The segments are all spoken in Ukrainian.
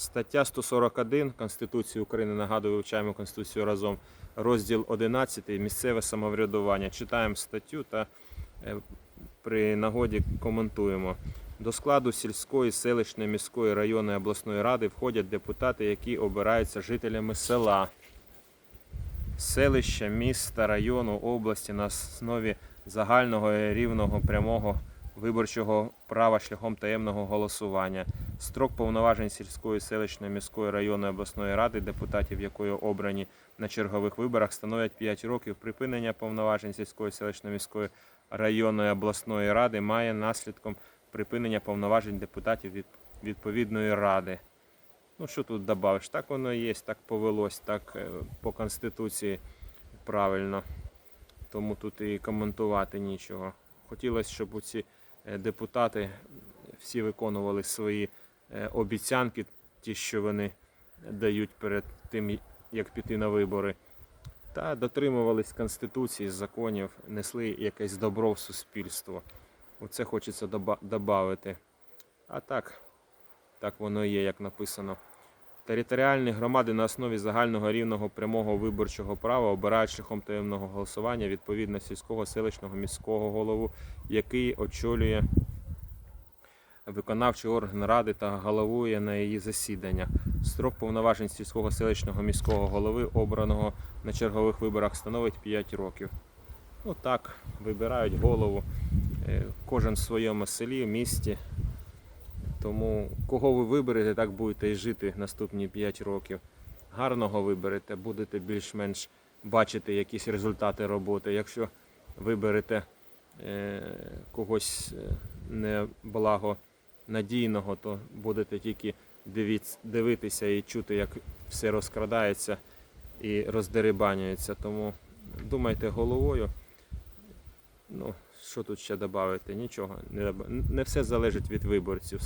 Стаття 141 Конституції України, нагадую, вивчаємо Конституцію разом. Розділ 11 місцеве самоврядування. Читаємо статтю та е, при нагоді коментуємо. До складу сільської, селищної, міської, районної обласної ради входять депутати, які обираються жителями села, селища, міста, району, області на основі загального рівного прямого виборчого права шляхом таємного голосування. Строк повноважень сільської, селищної, міської, районної обласної ради, депутатів якої обрані на чергових виборах, становлять 5 років. Припинення повноважень сільської, селищної, міської, районної обласної ради має наслідком припинення повноважень депутатів від відповідної ради. Ну що тут додавиш? Так воно є, так повелось, так е, по Конституції правильно. Тому тут і коментувати нічого. Хотілося, щоб у ці депутати всі виконували свої е, обіцянки, ті, що вони дають перед тим, як піти на вибори. Та дотримувались Конституції, законів, несли якесь добро в суспільство. Оце хочеться додати. А так, так воно є, як написано. Територіальні громади на основі загального рівного прямого виборчого права обирають шляхом таємного голосування відповідно сільського, селищного, міського голову, який очолює виконавчий орган ради та головує на її засіданнях. Строк повноважень сільського, селищного, міського голови, обраного на чергових виборах, становить 5 років. Отак вибирають голову. е, Кожен в своєму селі, місті. Тому кого ви виберете, так будете і жити наступні 5 років. Гарного виберете, будете більш-менш бачити якісь результати роботи. Якщо виберете е, когось е, неблаго надійного, то будете тільки дивитися і чути, як все розкрадається і роздерибанюється. Тому думайте головою. Ну, що тут ще додати? Нічого. Не, не все залежить від виборців,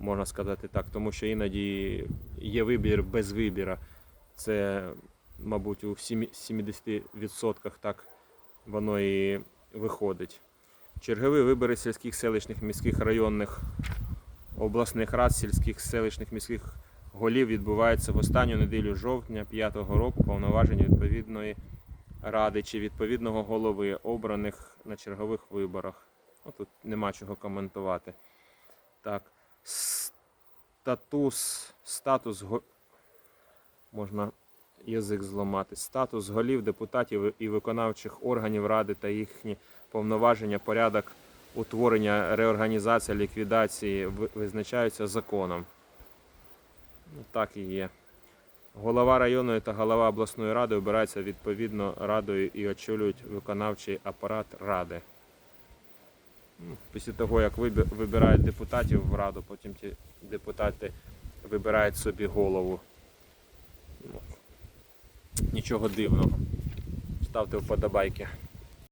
можна сказати так, тому що іноді є вибір без вибіра. Це, мабуть, у 70% так воно і виходить. Чергові вибори сільських, селищних, міських, районних, обласних рад, сільських, селищних, міських голів відбуваються в останню неділю жовтня 5-го року повноваження відповідної ради чи відповідного голови, обраних на чергових виборах. Ну, тут нема чого коментувати. Так. Статус, статус можна язик зламати. Статус голів, депутатів і виконавчих органів ради та їхні повноваження, порядок утворення, реорганізація, ліквідації визначаються законом. Ну, так і є. Голова районної та голова обласної ради обираються відповідно радою і очолюють виконавчий апарат ради. Після того, як вибирають депутатів в раду, потім ті депутати вибирають собі голову. Нічого дивного. Ставте вподобайки.